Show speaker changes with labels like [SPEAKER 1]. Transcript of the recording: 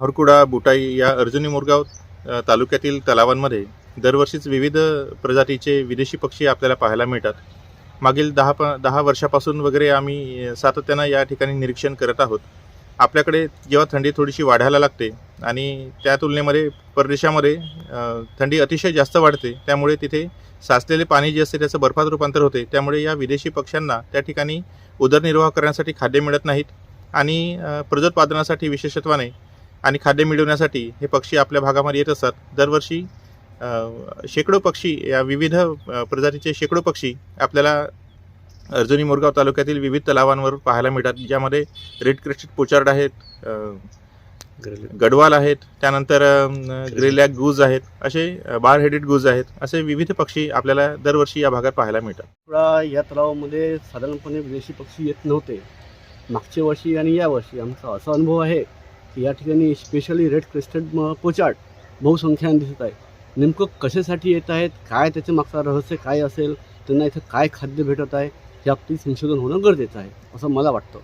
[SPEAKER 1] हरकुडा बुटाई या अर्जुनी मोरगाव तालुक्यातील तलावांमध्ये दरवर्षीच विविध प्रजातीचे विदेशी पक्षी आपल्याला पाहायला मिळतात. मागील दहा प दहा वर्षापासून वगैरे आम्ही सातत्यानं या ठिकाणी निरीक्षण करत आहोत. आपल्याकडे जेव्हा थंडी थोडीशी वाढायला लागते आणि त्या तुलनेमध्ये परदेशामध्ये थंडी अतिशय जास्त वाढते त्यामुळे तिथे साचलेले पाणी जे असते त्याचं बर्फात रूपांतर होते त्यामुळे या विदेशी पक्ष्यांना त्या ठिकाणी उदरनिर्वाह करण्यासाठी खाद्य मिळत नाहीत आणि प्रजोत्पादनासाठी विशेषत्वाने आणि खाद्य मिळवण्यासाठी हे पक्षी आपल्या भागामध्ये येत असतात दरवर्षी शेकडो पक्षी या विविध प्रजातीचे शेकडो पक्षी आपल्याला अर्जुनी मोरगाव तालुक्यातील विविध तलावांवर पाहायला मिळतात ज्यामध्ये रेड क्रेस्टेड पोचार्ड आहेत गडवाल आहेत त्यानंतर ग्रेलॅक गुज आहेत असे बार हेडेड गुज आहेत असे विविध पक्षी आपल्याला दरवर्षी या भागात पाहायला मिळतात.
[SPEAKER 2] या तलावामध्ये साधारणपणे विदेशी पक्षी येत नव्हते. मागच्या वर्षी आणि या वर्षी आमचा असा अनुभव आहे या ठिकाणी स्पेशली रेड क्रिस्टेड पोचाट बहुसंख्याने दिसत आहे. नेमकं कशासाठी येत आहेत? काय त्याच्या मागचं रहस्य काय असेल? त्यांना इथं काय खाद्य भेटत आहे? हे आपली संशोधन होणं गरजेचं आहे असं मला वाटतं.